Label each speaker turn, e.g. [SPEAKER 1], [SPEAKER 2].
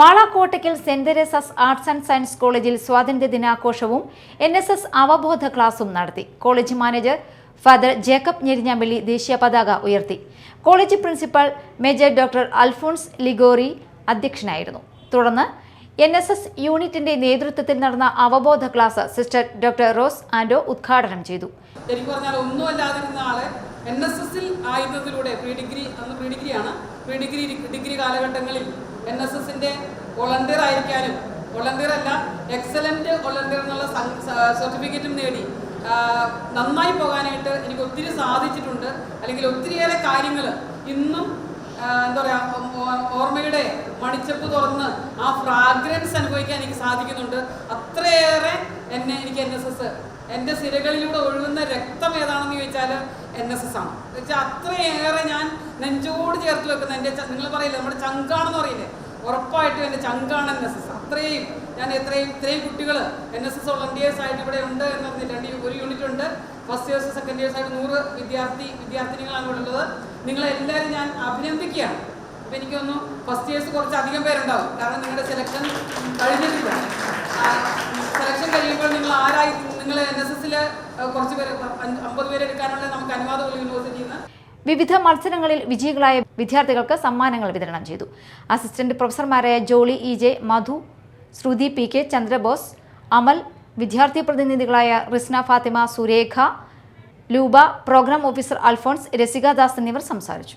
[SPEAKER 1] മാളാക്കോട്ടയ്ക്കൽ saint Teresa's arts and science കോളേജിൽ സ്വാതന്ത്ര്യ ദിനാഘോഷവും എൻ എസ് എസ് അവബോധ ക്ലാസും നടത്തി. College manager father Jacob Njerinjampally ദേശീയ പതാക ഉയർത്തി. College principal major doctor Alphonse Liguori അധ്യക്ഷനായിരുന്നു. തുടർന്ന് എൻ എസ് എസ് യൂണിറ്റിന്റെ നേതൃത്വത്തിൽ നടന്ന അവബോധ class sister doctor Rose Ando ഉദ്ഘാടനം ചെയ്തു.
[SPEAKER 2] എൻ എസ് എസിൽ പ്രീ ഡിഗ്രി അന്ന് പ്രീ ഡിഗ്രിയാണ്. പ്രീ ഡിഗ്രി ഡിഗ്രി കാലഘട്ടങ്ങളിൽ എൻ എസ് എസിന്റെ വോളണ്ടിയർ ആയിരിക്കാനും വോളണ്ടിയർ അല്ല എക്സലന്റ് വോളണ്ടിയർ എന്നുള്ള സർട്ടിഫിക്കറ്റും നേടി. നന്നായി പോകാനായിട്ട് എനിക്ക് ഒത്തിരി സാധിച്ചിട്ടുണ്ട്. അല്ലെങ്കിൽ ഒത്തിരിയേറെ കാര്യങ്ങൾ ഇന്നും എന്താ പറയുക ഓർമ്മയുടെ മണിച്ചപ്പ് തുറന്ന് ആ ഫ്രാഗ്രൻസ് അനുഭവിക്കാൻ എനിക്ക് സാധിക്കുന്നുണ്ട്. അത്രയേറെ എന്നെ എനിക്ക് എൻ എസ് എസ് എന്റെ സിരകളിലൂടെ ഒഴുകുന്ന രക്തം ഏതാണെന്ന് ചോദിച്ചാൽ എൻ എസ് എസ് ആണ്. വെച്ചാൽ അത്രയേറെ ഞാൻ നെഞ്ചോട് ചേർത്ത് വെക്കുന്ന എന്റെ നിങ്ങൾ പറയില്ലേ നമ്മുടെ ചങ്കാണെന്ന് പറയില്ലേ? ഉറപ്പായിട്ടും എന്റെ ചങ്കാണ് എൻ എസ് എസ് അത്രയും ഞാൻ എത്രയും ഇത്രയും കുട്ടികൾ എൻ എസ് എസ് വോളണ്ടിയേഴ്സ് ആയിട്ട് ഇവിടെ ഉണ്ട് എന്ന് പറഞ്ഞില്ല രണ്ട് ഒരു യൂണിറ്റ് ഉണ്ട്. ഫസ്റ്റ് ഇയേഴ്സ് സെക്കൻഡ് ഇയേഴ്സ് ആയിട്ട് നൂറ് വിദ്യാർത്ഥി വിദ്യാർത്ഥിനികളാണ് ഇവിടെ ഉള്ളത്. നിങ്ങളെല്ലാവരും ഞാൻ അഭിനന്ദിക്കുകയാണ്. അപ്പം എനിക്ക് തോന്നുന്നു ഫസ്റ്റ് ഇയേഴ്സ് കുറച്ച് അധികം പേരുണ്ടാവും. കാരണം നിങ്ങളുടെ സെലക്ഷൻ കഴിഞ്ഞിട്ടില്ല യൂണിവേഴ്സിറ്റിയിൽ
[SPEAKER 1] വിവിധ മത്സരങ്ങളിൽ വിജയികളായ വിദ്യാർത്ഥികൾക്ക് സമ്മാനങ്ങൾ വിതരണം ചെയ്തു. Assistant പ്രൊഫസർമാരായ Jolly E J Madhu Sruthi P K Chandrabose Amal വിദ്യാർത്ഥി പ്രതിനിധികളായ Risna Fathima Surekha Luba programme officer Alphonse Rasikadas എന്നിവർ സംസാരിച്ചു.